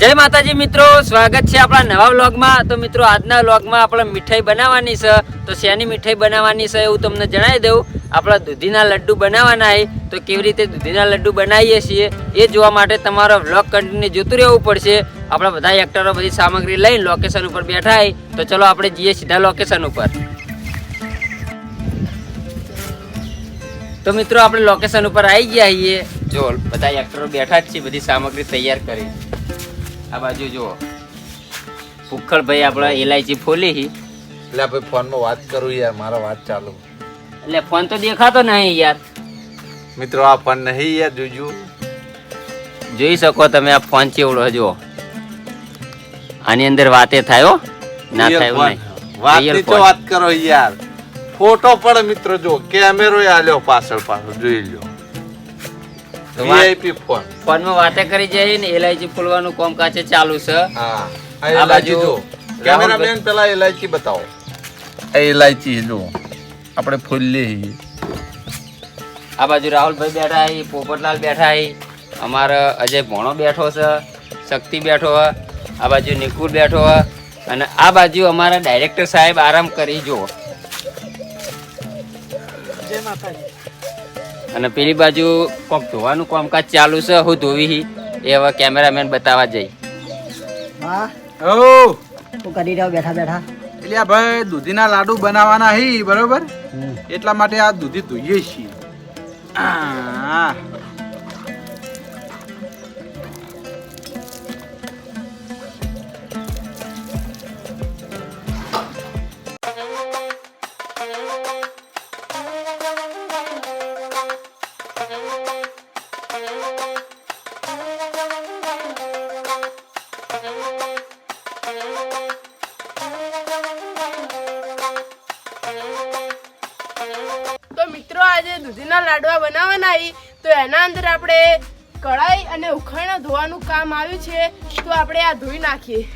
જય માતાજી મિત્રો, સ્વાગત છે આપણા નવા વ્લોગમાં. તો મિત્રો, આજના વ્લોગમાં આપણે મીઠાઈ બનાવવાની છે. તો શેની મીઠાઈ બનાવવાની છે એવું તમને જણાવી દઉં. આપણા દૂધીના લડ્ડુ બનાવવાના હોય તો કેવી રીતે દૂધીના લડ્ડુ બનાવીએ છીએ એ જોવા માટે તમારો વ્લોગ કન્ટિન્યુ જોતું રહેવું પડશે. આપણા બધા એક્ટરો બધી સામગ્રી લઈને લોકેશન ઉપર બેઠા છે. તો ચલો આપણે જઈએ સીધા લોકેશન ઉપર. તો મિત્રો, આપણે લોકેશન ઉપર આવી ગયા છીએ. જો બધા એક્ટરો બેઠા જ છીએ બધી સામગ્રી તૈયાર કરી. આ બાજુ જુઓ. ભૂખળભાઈ આપણે એલાયચી ફોલી હી. એટલે ભાઈ ફોનમાં વાત કરું યાર મારા વાત ચાલુ. એટલે ફોન તો દેખાતો નહીં યાર. મિત્રો આ ફોન નહીં યાર જોજો. જોઈ શકો તમે આ ફોન ચેવડો જુઓ. આની અંદર વાતે થાય ના થાય એવું વાત તો વાત કરો યાર. ફોટો પણ મિત્રો જો કેમેરો આલ્યો પાછળ પાછળ જોઈ લ્યો. VIP phone. ફોનમાં વાતે કરી જાય ને ફૂલવાનું કોમ કામકાજ ચાલુ છે. હા. આ બાજુ જો કેમેરામેન પેલા એલઆઈજી બતાવો. આ એલઆઈજી જો આપણે ફૂલી છીએ. આ બાજુ રાહુલભાઈ બેઠા હી પોપટલાલ બેઠા હી અમારો અજય ભોણો બેઠો છે શક્તિ બેઠો હ આ બાજુ નિકુલ બેઠો હ અને આ બાજુ અમારા ડાયરેક્ટર સાહેબ આરામ કરી જુઓ. અને પેલી બાજુ કોક ધોવાનું કામકાજ ચાલુ છે હું ધોવી હી. એ હવે કેમેરામેન બતાવવા જઈ. હા? ઓ! શું કરી રહ્યો બેઠા બેઠા. એટલે આ ભાઈ દૂધીના લાડુ બનાવવાના હી બરોબર? એટલા માટે આ દૂધી ધોઈએ છીએ. આ. લાડવા બનાવવાના આવી તો એના અંદર આપણે કઢાઈ અને ઉખરણા ધોવાનું કામ આવ્યું છે, તો આપણે આ ધોઈ નાખીએ.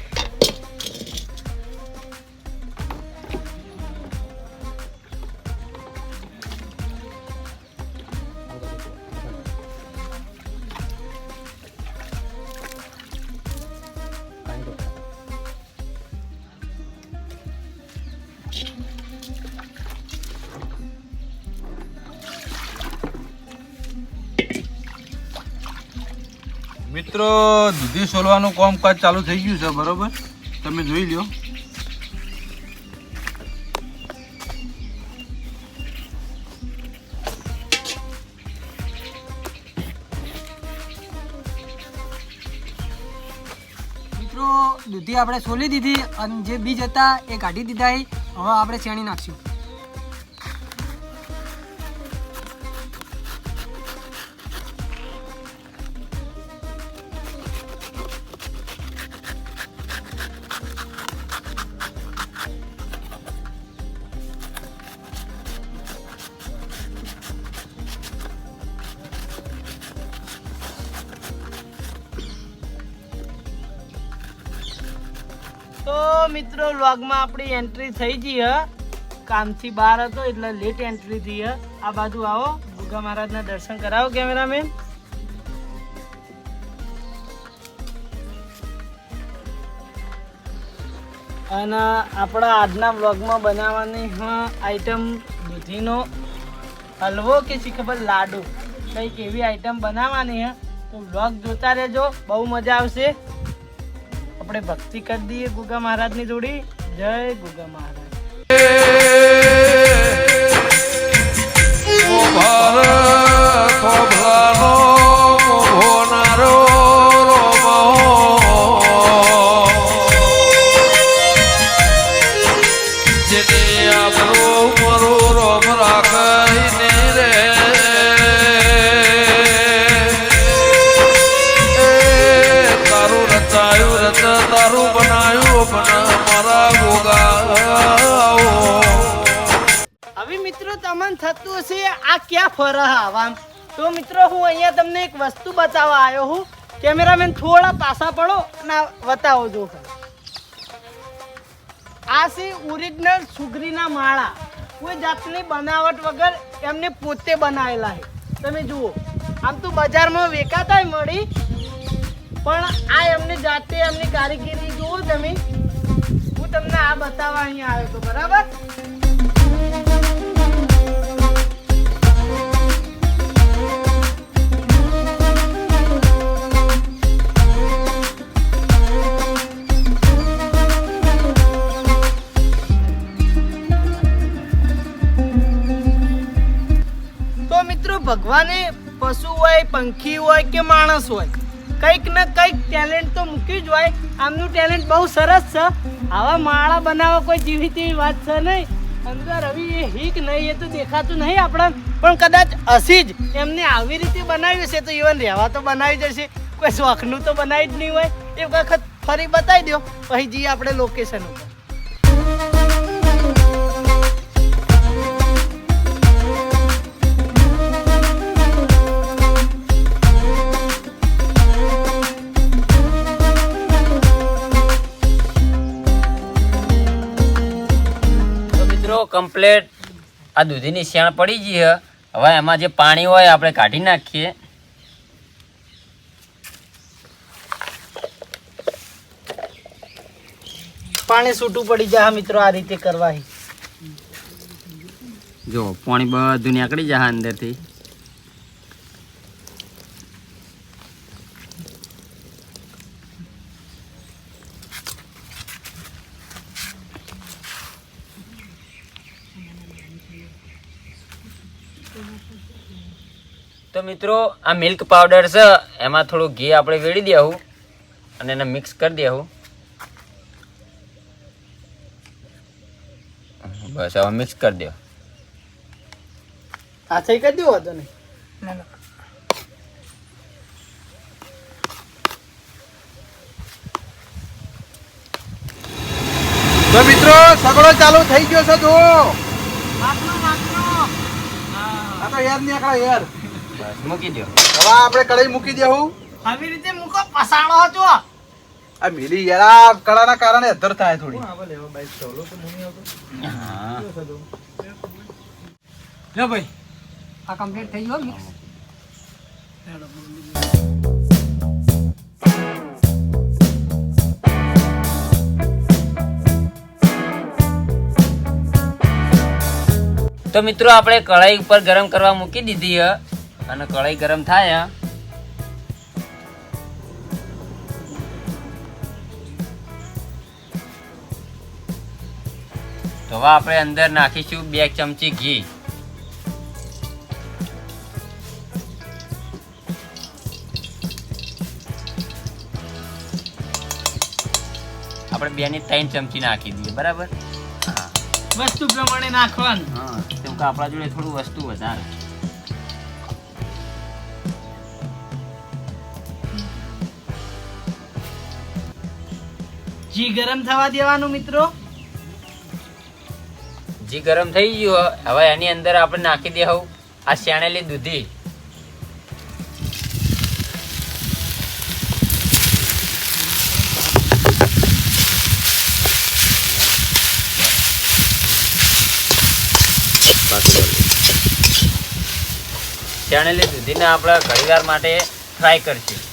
મિત્રો, દૂધી સોલવાનું કામકાજ ચાલુ થઈ ગયું છે, બરોબર? તમે જોઈ લ્યો. મિત્રો, દૂધી આપણે સોલી દીધી અને જે બીજ હતા એ કાઢી દીધા હવે આપણે શેણી નાખશું. વ્લોગમાં આપણી એન્ટ્રી થઈ ગઈ હ. કામથી બહાર હતો એટલે લેટ એન્ટ્રી થઈ હ. આ બાજુ આવો. દુર્ગા મહારાજના દર્શન કરાવો કેમેરામેન અને આપણા આજના વ્લોગમાં બનાવવાની આઈટમ દૂધીનો હલવો કે શી ખબર લાડુ. કંઈક એવી આઈટમ બનાવવાની હે. તો વ્લોગ જોતા રહેજો. બહુ મજા આવશે. આપણે ભક્તિ કરી દઈએ ગુગા મહારાજની જોડી. જય ગુગા મહારાજ. તારું થતું છે આ ક્યાં ફરહ આવામ તો મિત્રો, હું અહીંયા તમને એક વસ્તુ બતાવવા આવ્યો હું. કેમેરામેન, થોડા પાછા પડો અને બતાવો જો આ છે ઓરિજિનલ સુગરીના માળા. કોઈ જાતની બનાવટ વગર એમને પોતે બનાવેલા છે. તમે જુઓ. આમ તો બજારમાં વેચાતાય મળી. પણ આ એમની જાતે એમની કારીગીરી જુઓ તમે. હું તમને આ બતાવવા અહીંયા આવ્યો હતો બરાબર? ભગવાને પશુ હોય, પંખી હોય કે માણસ હોય, કંઈક ને કંઈક ટેલેન્ટ તો મૂક્યું જ હોય. આમનું ટેલેન્ટ બહુ સરસ છે. આવા માળા બનાવવા કોઈ જીવી તેવી વાત છે નહીં. અંદર રવિ એ હીક નહીં, એ તો દેખાતું નહીં આપણા પણ કદાચ હસી જ એમને આવી રીતે બનાવ્યું છે તો ઇવન રહેવા તો બનાવી જશે કોઈ શોખનું તો બનાવી જ નહીં હોય. એ વખત ફરી બતાવી દો પછી જઈએ આપણે લોકેશન ઉપર. કમ્પ્લેટ આ દૂધીની શેણ પડી ગઈ છે. હવે એમાં જે પાણી હોય આપણે કાઢી નાખીએ. પાણી છૂટું પડી જાય મિત્રો આ રીતે કરવાથી. જો પાણી બધું નીકળી જાય અંદરથી. મિત્રો આ મિલ્ક પાવડર છે એમાં થોડું ઘી આપણે વેડી દેવું અને એને મિક્સ કરી દેવું બસ હવે મિક્સ કરી દો આ થઈ કરી દો હતો ને તો મિત્રો સગડો ચાલુ થઈ ગયો છે તો આ તો યાર નહીં આકડા યાર. બસ મૂકી દો હવે આપણે કઢાઈ મૂકી દેવું આવી રીતે મૂકો પસાડો છો આ મિલી યાર કળાના કારણે અધર થાય થોડી. હા. લો ભાઈ. આ કમ્પ્લીટ થઈ ગયો મિક્સ તો મિત્રો આપણે કઢાઈ ઉપર ગરમ કરવા મૂકી દીધી અને કઢાઈ ગરમ થાય તો હવે આપણે અંદર નાખીશું બે ચમચી ઘી. આપણે બે ની ત્રણ ચમચી નાખી દઈએ બરાબર? વસ્તુ પ્રમાણે નાખવાનું. હા કેમ કે આપણા જોડે થોડું વસ્તુ વધારે. ઘી ગરમ થવા દેવાનું મિત્રો. જી, ગરમ થઈ ગયું. હવે એની અંદર આપણે નાખી દેવું આ શેણેલી દૂધી. શેણેલી દૂધીને આપણે ઘણીવાર માટે ફ્રાય કરશું.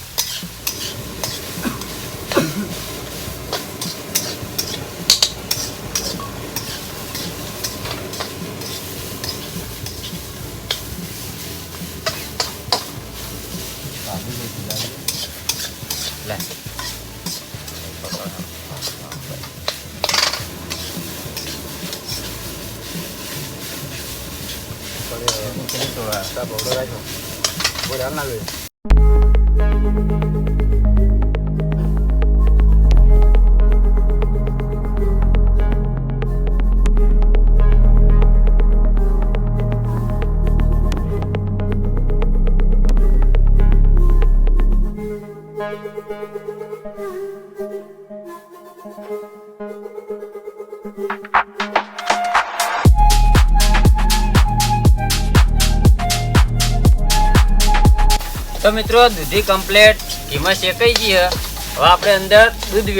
મિત્રો દૂધી કમ્પ્લેટ ઘીમાં શેકાઈ ગઈ હવે આપણે અંદર દૂધ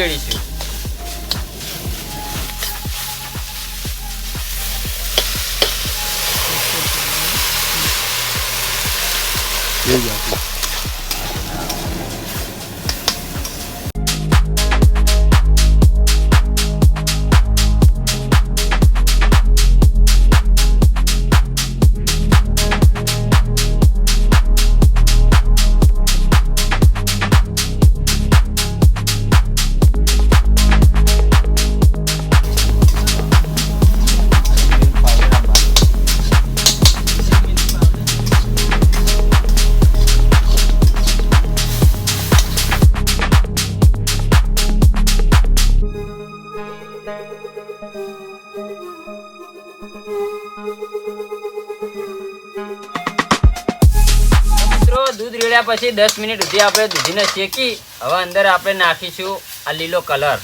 દૂધ રેડ્યા પછી દસ મિનિટ સુધી આપણે દૂધીને શેકી. હવે અંદર આપણે નાખીશું આ લીલો કલર.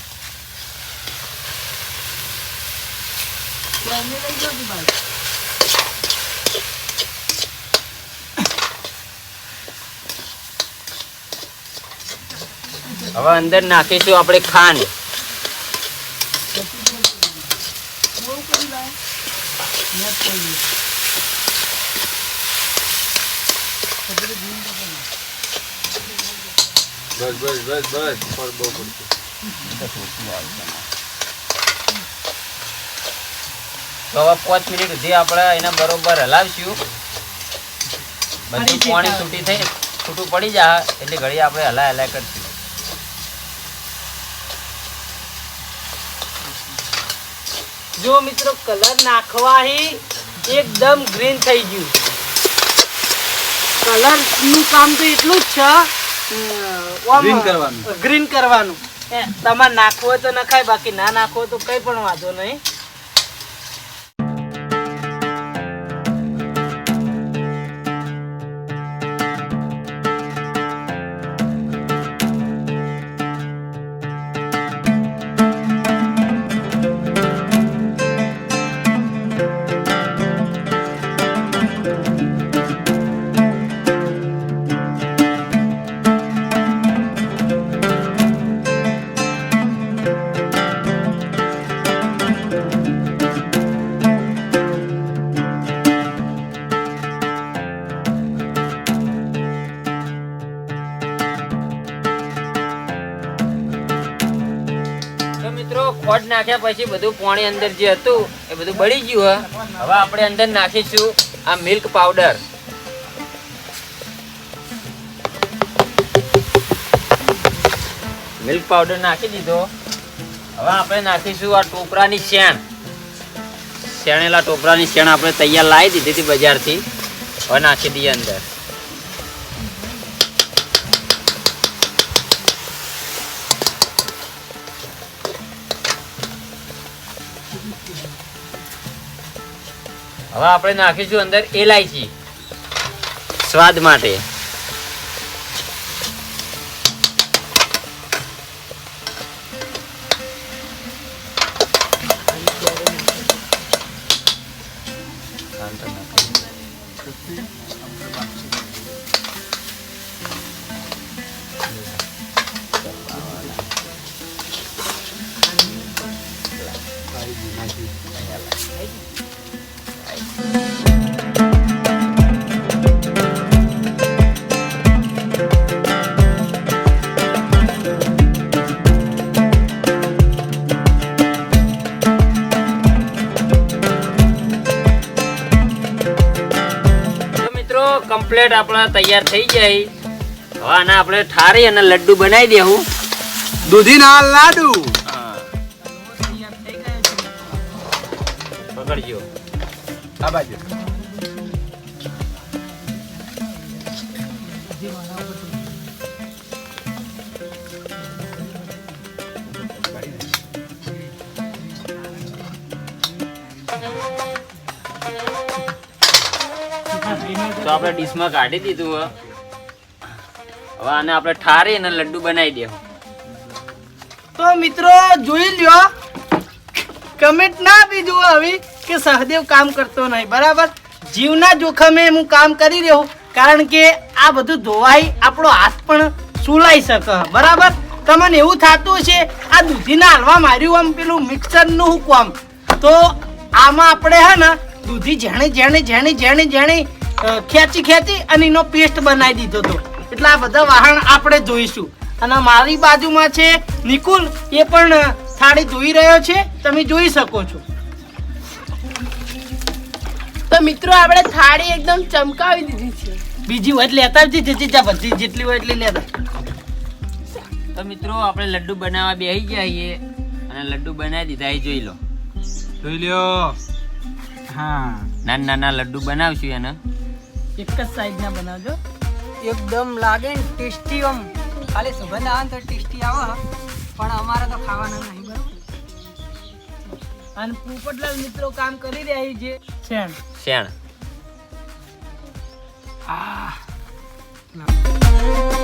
હવે અંદર નાખીશું આપણે ખાંડ. બસ બસ બસ બસ. પર બહુ તો હવે પાંચ મિનિટ સુધી આપણે એને બરોબર હલાવશું. બધું પાણી છૂટી થઈ છૂટું પડી જાય એટલે ઘડી આપણે હલાય હલાય કરશું. જો મિત્રો કલર નાખવાથી એકદમ ગ્રીન થઈ ગયું. કલરનું કામ તો એટલું જ છે. ગ્રીન કરવાનું. તમારે નાખવું હોય તો નખાય બાકી ના નાખવો તો કઈ પણ વાંધો નહીં. ખોટ નાખ્યા પછી બધું પાણી અંદર જે હતું, એ બધું બળી ગયું હવે આપણે અંદર નાખીશું આ મિલ્ક પાવડર મિલ્ક પાવડર નાખી દીધો. હવે આપણે નાખીશું આ ટોપરાની શેણ. શેણેલા ટોપરાની શેણ આપણે તૈયાર લાવી દીધી હતી બજારથી. હવે નાખી દઈએ અંદર. હવે આપણે નાખીશું અંદર એલાયચી. સ્વાદ માટે. કમ્પ્લીટ આપણા તૈયાર થઈ જાય. હવે આને આપણે ઠારી અને લડ્ડુ બનાવી દેવું. દૂધીના લાડુ. પકડજો. આ બાજુ. તો આપણે ડીશમાં કાઢી દીધું. હવે આને આપણે ઠારી અને લડ્ડુ બનાવી દે તો મિત્રો, જોઈ લ્યો. કમેન્ટ ના બીજું આવી કે સહદેવ કામ કરતો નહીં, બરાબર? જીવના જોખમે હું કામ કરી રહ્યો કારણ કે આ બધું ધોવાઈ આપણો હાથ પણ સુલાઈ શકે, બરાબર? તમને એવું થતું હશે, આ દૂધીના હાલવા માર્યું આમ પેલું મિક્સરનું હું કામ તો આમાં આપણે હે ને, દૂધી જેણે જેણે જેણે જેણે જેણે ખેંચી ખેંચી અને એનો પેસ્ટ બનાવી દીધો હતો. એટલે આ બધા વાહન આપણે જોઈશું. અને મારી બાજુમાં છે નિકુલ એ પણ થાળી જોઈ રહ્યો છે. તમે જોઈ શકો છો. તો મિત્રો આપણે થાળી એકદમ ચમકાવી દીધી છે. બીજી હોય લેતા આવજે જે જે બધી જેટલી હોય એટલી લેતા તો મિત્રો આપણે લડ્ડુ બનાવવા બેસી ગયા છીએ અને લડ્ડુ બનાવી દીધા એ જોઈ લો. જોઈ લ્યો. હા. નાના નાના લડ્ડુ બનાવશું એને. એક જ સાઈઝના બનાવજો. એકદમ લાગે ને ટેસ્ટી આમ. ખાલી સુગંધ આવે ને તો ટેસ્ટી આવે. પણ અમારે તો ખાવાના નહીં બરોબર? અને પોપટલાલ મિત્રો કામ કરી રહ્યા છે શેણ. શેણ. તો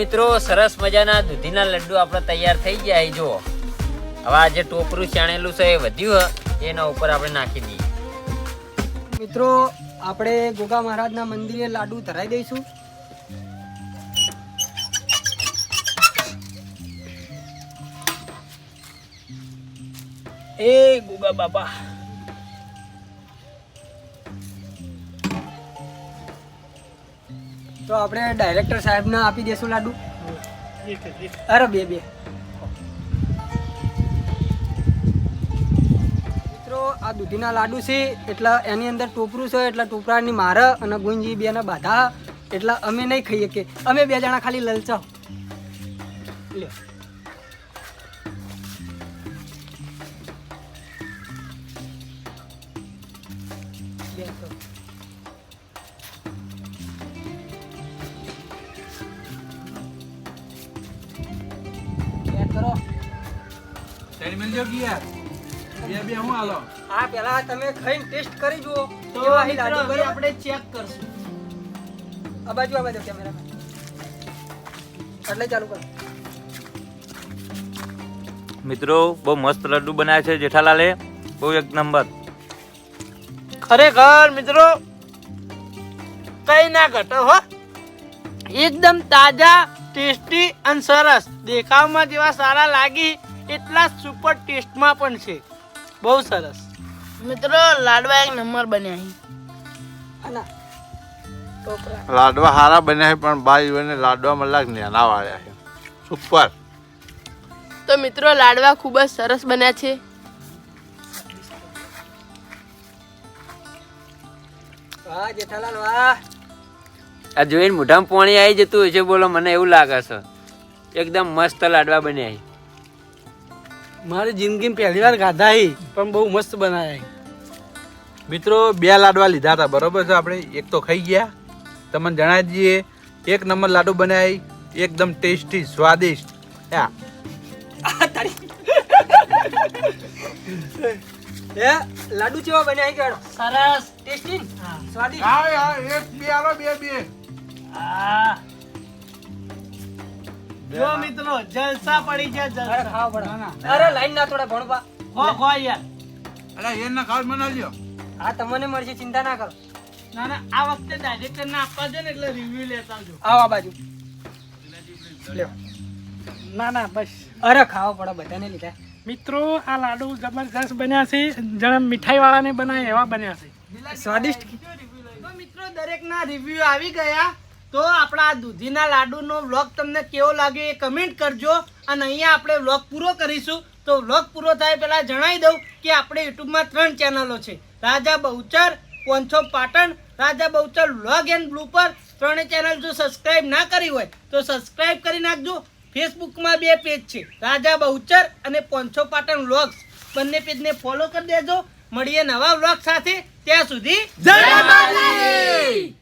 મિત્રો સરસ મજાના દૂધીના લડ્ડુ આપણે તૈયાર થઈ ગયા એ જુઓ. હવે આ જે ટોપરું ચાણેલું છે એ વધ્યું એના ઉપર આપણે નાખી દઈએ. મિત્રો આપણે ગોગા મહારાજના મંદિરે લાડુ ધરાઈ દઈશું. એ ગુગા બાબા તો આપણે ડાયરેક્ટર સાહેબને આપી દઈશું લાડુ. અરે બે બે. મિત્રો, આ દૂધીના લાડુ છે, એટલે એની અંદર ટોપરું છે, એટલે ટોપરાની મારે અને ગુંજી બેને બાધા, એટલે અમે નહીં ખાઈએ કે, અમે બે જણા ખાલી લલચાવ લ્યો. તેની મિલજો કે યાર બે બે હું હાલો? આ પેલા તમે ખાઈને ટેસ્ટ કરી જુઓ. તો? આપણે ચેક કરશું. આ બાજુ આ બાજુ કેમેરામેન એટલે ચાલુ કરો. મિત્રો બહુ મસ્ત લડ્ડુ બનાવ્યા છે જેઠાલાલે. બહુ એક નંબર. ખરેખર મિત્રો કઈ ના ઘટો હો. એકદમ તાજા ટેસ્ટી અને સરસ. દેખાવમાં જેવા સારા લાગી એટલા સુપર ટેસ્ટમાં પણ છે. બહુ સરસ. મિત્રો લાડવા એક નંબર બન્યા લાડવા હારા બન્યા છે પણ બાઈ બને લાડવા મલાક નેના વાળ્યા છે. સુપર તો મિત્રો લાડવા ખૂબ જ સરસ બન્યા છે. વાહ જેઠાલાલ વાહ. આ જોઈને મોઢામાં પાણી આવી જતું હોય છે બોલો મને એવું લાગે છે. એકદમ મસ્ત લાડવા બન્યા છે. મારી જિંદગી પહેલી વાર ખાધા હી પણ બહુ મસ્ત બનાવ્યા મિત્રો બે લાડવા લીધા હતા બરોબર છે આપણે? એક તો ખાઈ ગયા. તમને જણાવી દઈએ એક નંબર લાડુ બનાવી એકદમ ટેસ્ટી સ્વાદિષ્ટ. હા એ લાડુ કેવા બન્યા સરસ ટેસ્ટી સ્વાદિષ્ટ. હા એક બે આલો બે બે. આ. જો મિત્રો જલસા પડી છે અરે જલસા ખાવા પડે. અરે લાઈન ના થોડા ભણવા. ખો ખો યાર. અરે ના ખાવ બનાવજો. હા તમને મળશે ચિંતા ના કરો. ના ના આ વખતે ડાયરેક્ટર ના આપવા છે ને એટલે રિવ્યુ લેતા આવજો. આવો આ બાજુ. લ્યો. ના ના બસ. અરે ખાવા પડે બધાને લીધા. મિત્રો આ લાડુ જબરદસ્ત બન્યા છે. જણા મીઠાઈ વાળાને બનાવે એવા બન્યા છે. સ્વાદિષ્ટ મિત્રો દરેકના રિવ્યુ આવી ગયા. તો આપણા દૂધીના લાડુનો વ્લોગ તમને કેવો લાગ્યો એ કમેન્ટ કરજો. અને અહીંયા આપણે વ્લોગ પૂરો કરીશું. તો વ્લોગ પૂરો થાય પહેલાં જણાવી દઉં કે આપણે યુટ્યુબમાં ત્રણ ચેનલો છે. Raja Bahuchar પોંછો Patan, Raja Bahuchar vlog and blooper ત્રણેય ચેનલ જો સબસ્ક્રાઇબ ના કરી હોય, તો સબસ્ક્રાઇબ કરી નાખજો. ફેસબુકમાં બે પેજ છે. રાજા બહુચર અને પોંછો પાટણ વ્લોગ્સ બંને પેજને ફોલો કરી દેજો. મળીએ નવા વ્લોગ સાથે. ત્યાં સુધી જય